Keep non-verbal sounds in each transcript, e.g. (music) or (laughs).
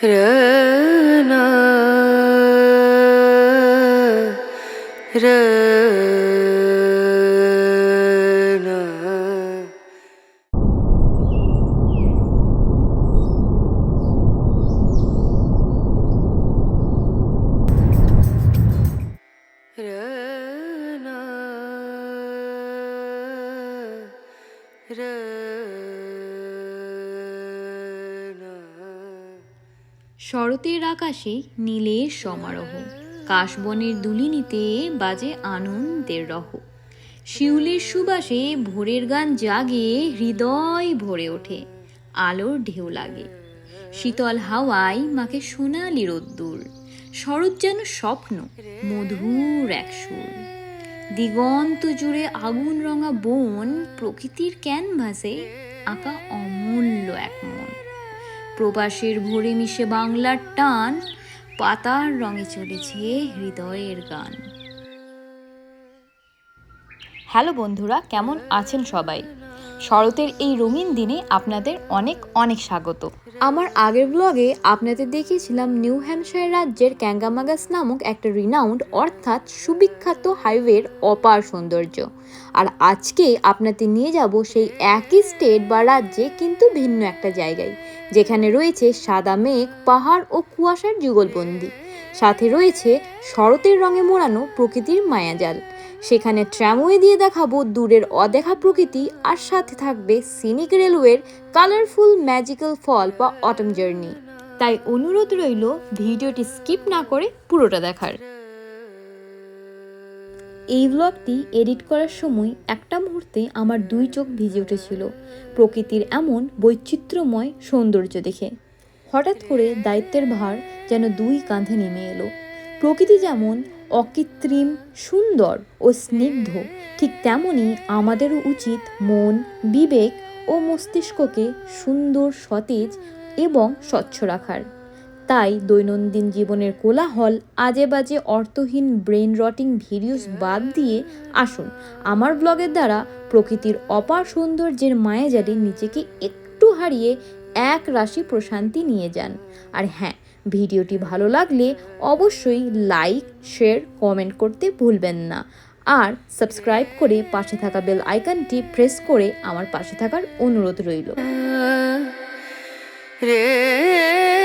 रा শরতের আকাশে নীলের সমারোহ। কাশবনের দুলিনিতে বাজে আনন্দের রহ। শিউলির সুবাসে ভোরের গান জাগে, হৃদয় ভরে ওঠে, আলোর ঢেউ লাগে। শীতল হাওয়ায় মাকে সোনালি রোদ্দুর, শরৎ যেন স্বপ্ন, মধুর এক সুর। দিগন্ত জুড়ে আগুন রঙা বন, প্রকৃতির ক্যানভাসে আঁকা অমূল্য এক মন। প্রবাসের ভোরে মিশে বাংলার টান, পাতার রঙে চলেছে হৃদয়ের গান। হ্যালো বন্ধুরা, কেমন আছেন সবাই? শরতের এই রঙিন দিনে আপনাদের অনেক অনেক স্বাগত। আমার আগের ব্লগে আপনাদের দেখিয়েছিলাম নিউ হ্যাম্পশায়ার রাজ্যের ক্যাঙ্গামাগাস নামক একটা রিনাউন্ড অর্থাৎ সুবিখ্যাত হাইওয়ের অপার সৌন্দর্য। আর আজকে আপনাদের নিয়ে যাব সেই একই স্টেট বা রাজ্যে, কিন্তু ভিন্ন একটা জায়গায়, যেখানে রয়েছে সাদা মেঘ, পাহাড় ও কুয়াশার যুগলবন্দি। সাথে রয়েছে শরতের রঙে মোড়ানো প্রকৃতির মায়াজাল। সেখানে ট্রামওয়ে দিয়ে দেখাবো দূরের অদেখা প্রকৃতি আর সাথে থাকবে সিনিক রেলওয়ের কালারফুল ম্যাজিক্যাল ফল বা অটম জার্নি তাই অনুরোধ রইল ভিডিওটি স্কিপ না করে পুরোটা দেখার। এই ব্লগটি এডিট করার সময় একটা মুহূর্তে আমার দুই চোখ ভিজে উঠেছিল। প্রকৃতির এমন বৈচিত্র্যময় সৌন্দর্য দেখে। হঠাৎ করে দায়িত্বের ভার যেন দুই কাঁধে নেমে এলো। প্রকৃতি যেমন অকৃত্রিম, সুন্দর ও স্নিগ্ধ। ঠিক তেমনই আমাদেরও উচিত মন, বিবেক ও মস্তিষ্ককে সুন্দর, সতেজ এবং স্বচ্ছ রাখার। তাই দৈনন্দিন জীবনের কোলাহল আজে বাজে অর্থহীন ব্রেন রটিং ভিডিওস বাদ দিয়ে আসুন। আমার ব্লগের দ্বারা প্রকৃতির অপার সৌন্দর্যের মায়াজালে নিজেকে একটু হারিয়ে এক রাশি প্রশান্তি নিয়ে যান। আর হ্যাঁ ভিডিওটি ভালো লাগলে অবশ্যই লাইক, শেয়ার, কমেন্ট করতে ভুলবেন না। আর সাবস্ক্রাইব করে পাশে থাকা বেল আইকনটি প্রেস করে আমার পাশে থাকার অনুরোধ রইল। রে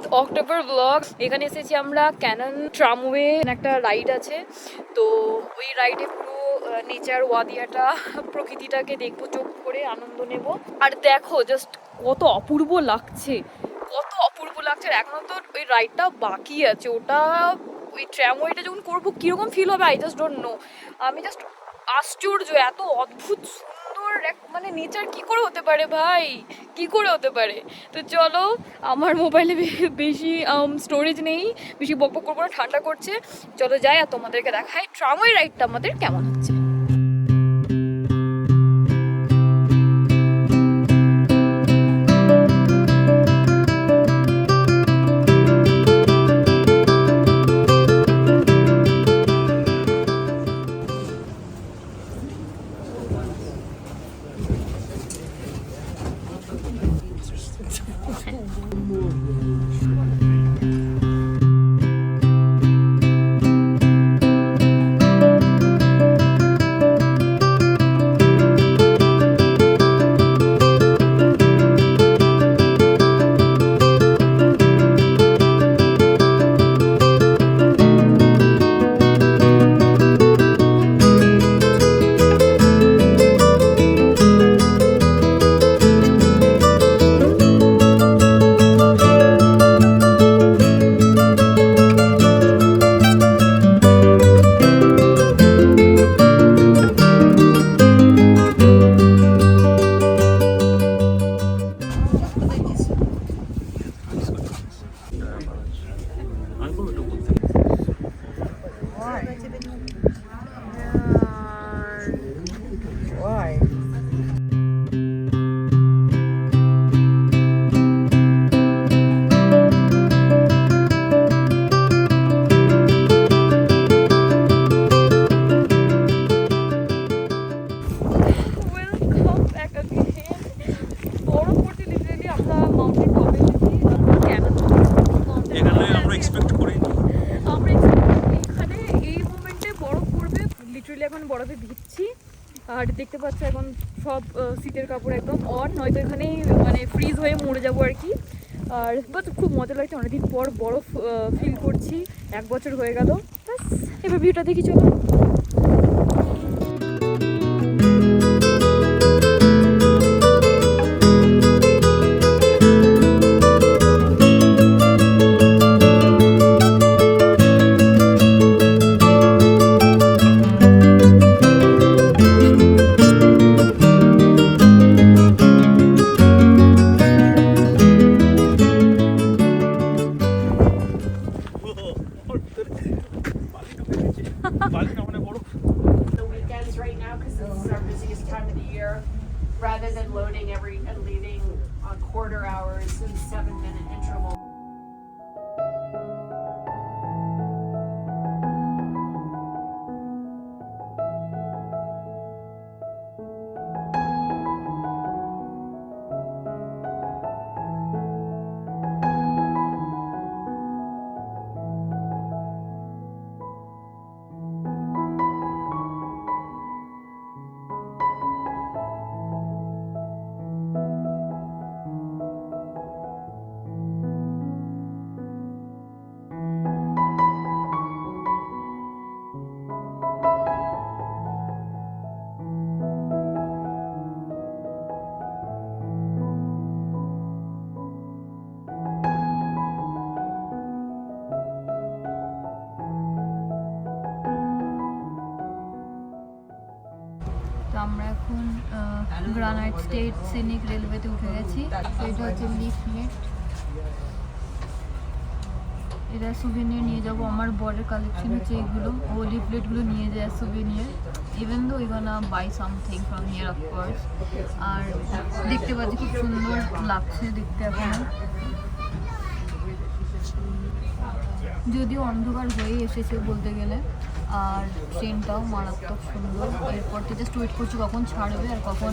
টেন্থ অক্টোবর ব্লগস এখানে এসেছি আমরা ক্যানন ট্রামওয়ে একটা রাইড আছে। তো ওই রাইডে পুরো নেচার ওয়াদিয়াটা, প্রকৃতিটাকে দেখব, চোখ করে আনন্দ নেব। আর দেখো জাস্ট কত অপূর্ব লাগছে। কত অপূর্ব লাগছে। আর এখনও তো ওই রাইডটা বাকি আছে। ওটা, ওই ট্রামওয়েটা যখন করব, কীরকম ফিল হবে? আই জাস্ট ডোন্ট নো আমি জাস্ট আশ্চর্য, এত অদ্ভুত সুন্দর মানে নেচার কি করে হতে পারে ভাই? কি করে হতে পারে? তো চলো, আমার মোবাইলে বেশি স্টোরেজ নেই, বেশি বক করব না ঠান্ডা করছে। চলো যাই আর তোমাদেরকে দেখাই ট্রামওয়ে রাইডটা আমাদের কেমন হচ্ছে। Bye. আর দেখতে পাচ্ছ এখন সব শীতের কাপড় একদম অন নয়তো এখানেই মানে ফ্রিজ হয়ে মরে যাব আর কি। আর বাট খুব মজা লাগছে, অনেকদিন পর বরফ ফিল করছি, এক বছর হয়ে গেল। ব্যাস, এবার ভিউটা দেখি, চলো। গ্রানাইট স্টেট সিনিক রেলওয়েতে উঠে গেছি। এটা হচ্ছে লিফলেট। এটা সুভিনিয়ার নিয়ে যাব। আমার বরের কালেকশন হচ্ছে এগুলো। ও লিফলেটগুলো নিয়ে যায় souvenir even though I gonna buy something from here of course আর দেখতে পাচ্ছি খুব সুন্দর লাগছে দেখতে এখন। যদিও অন্ধকার হয়ে এসেছে বলতে গেলে। আর ট্রেনটাও মারাত্মক সুন্দর। এরপর থেকে জাস্ট ওয়েট করছি কখন ছাড়বে আর কখন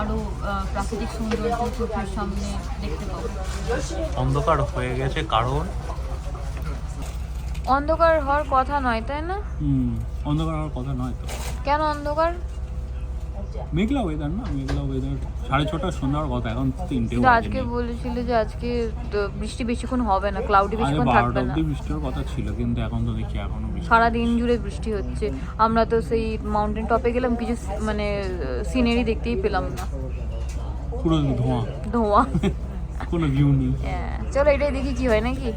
আরও প্রাকৃতিক সৌন্দর্য চোখের সামনে দেখতে পাবো। অন্ধকার হয়ে গেছে কারণ? অন্ধকার হওয়ার কথা নয় তাই না? হুম অন্ধকার হওয়ার কথা নয় তো। কেন অন্ধকার? মেঘলা ওয়েদার না? মেঘলা ওয়েদার সাড়ে ছটার সন্ধ্যার কথা এখন তিনটে আজকে বলেছিল যে আজকে তো বৃষ্টি বেশিক্ষণ হবে না ক্লাউডি বেশিক্ষণ থাকবে না। বৃষ্টির কথা ছিল কিন্তু এখন তো দেখছি এখনও সারা দিন জুড়ে বৃষ্টি হচ্ছে। আমরা তো সেই মাউন্টেন টপে গেলাম কিছু মানে সিনারি দেখতেই পেলাম না। পুরো ধোঁয়া। ধোঁয়া। (laughs) কোনো ভিউ নেই। হ্যাঁ, চলো এটাই দেখি কি হয় নাকি।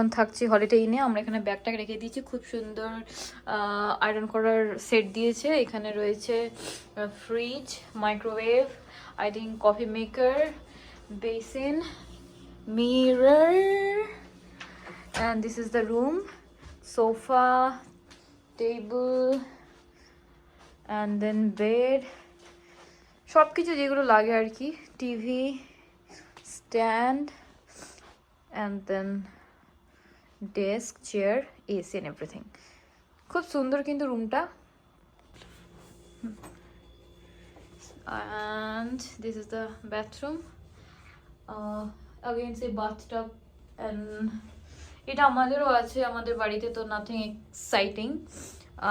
এখন থাকছি হলিডে ইনে আমরা এখানে ব্যাগটাকে রেখে দিয়েছি। খুব সুন্দর আয়রন করার সেট দিয়েছে। এখানে রয়েছে fridge microwave I think coffee maker basin mirror and this is the room sofa table and then bed সব কিছু যেগুলো লাগে আর কি TV stand, and then desk chair ac and everything. খুব সুন্দর কিন্তু রুমটা and this is the bathroom. Uh, again say bathtub এটা আমাদেরও আছে আমাদের বাড়িতে তো নাথিং এক্সাইটিং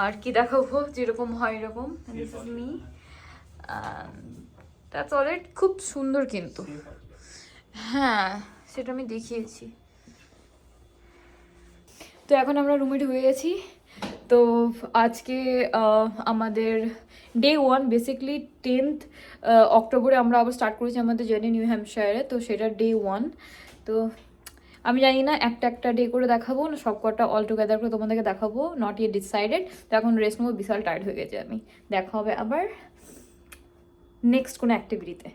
আর কি দেখাবো যেরকম হয় এরকম। This is me that's all it খুব সুন্দর কিন্তু। হ্যাঁ সেটা আমি দেখিয়েছি। তো এখন আমরা রুমে ঢুকে গেছি। তো আজকে আমাদের ডে ওয়ান বেসিকলি টেন্থ অক্টোবরে আমরা আবার স্টার্ট করেছি আমাদের জার্নি নিউ হ্যাম্পশায়ারে তো সেটা ডে ওয়ান তো আমি জানি না, একটা একটা ডে করে দেখাবো, না সব কটা অল টুগেদার করে তোমাদেরকে দেখাবো নট ইয়ে ডিসাইডেড তো এখন রেস্ট নেব, বিশাল টায়ার্ড হয়ে গেছে আমি। দেখা হবে আবার নেক্সট কোনো অ্যাক্টিভিটিতে